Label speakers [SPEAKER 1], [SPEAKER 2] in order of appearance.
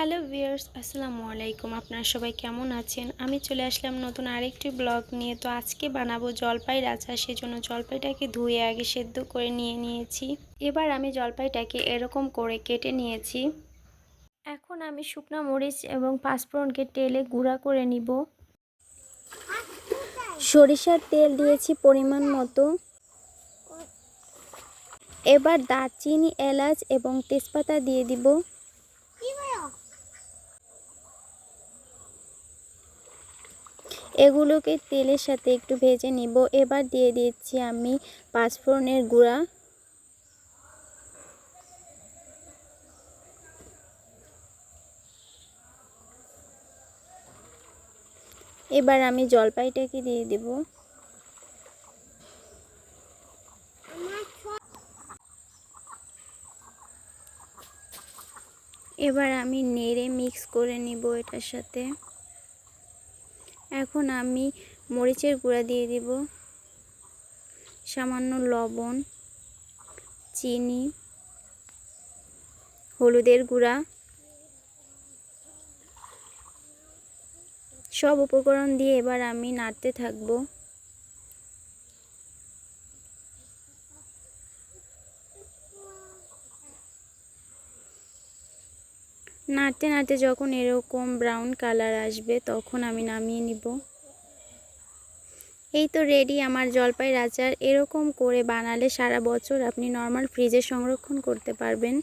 [SPEAKER 1] Hello viewers, আসসালামু আলাইকুম। আপনারা সবাই কেমন আছেন? আমি চলে আসলাম নতুন আরেকটি ব্লগ নিয়ে। তো আজকে বানাবো জলপাইয়ের আচার সেজন্য জলপাইটাকে ধুয়ে আগে সেদ্ধ করে নিয়ে নিয়েছি। এবার আমি জলপাইটাকে এরকম করে কেটে নিয়েছি। এখন আমি শুকনো মরিচ এবং পাঁচফোড়নকে তেলে গুঁড়া করে নিব। সরিষার তেল দিয়েছি পরিমাণ মতো। এবার দারচিনি, এলাচ এবং তেজপাতা দিয়ে দিব। এগুলোকে তেলের সাথে একটু ভেজে নিব। এবার দিয়ে দিচ্ছি আমি পাঁচফোড়নের গুঁড়া। এবার আমি জলপাইটাকে দিয়ে দেব। এবার আমি নেড়ে মিক্স করে নিব এটার সাথে। এখন আমি মরিচের গুঁড়া দিয়ে দিব। সামান্য লবণ, চিনি, হলুদের গুঁড়া। সব উপকরণ দিয়ে এবার আমি নাড়তে থাকব। নাড়তে নাড়তে যখন এরকম ব্রাউন কালার আসবে, তখন আমি নামিয়ে নিব। এই তো রেডি আমার জলপাইয়ের আচার। এরকম করে বানালে সারা বছর আপনি নর্মাল ফ্রিজে সংরক্ষণ করতে পারবেন।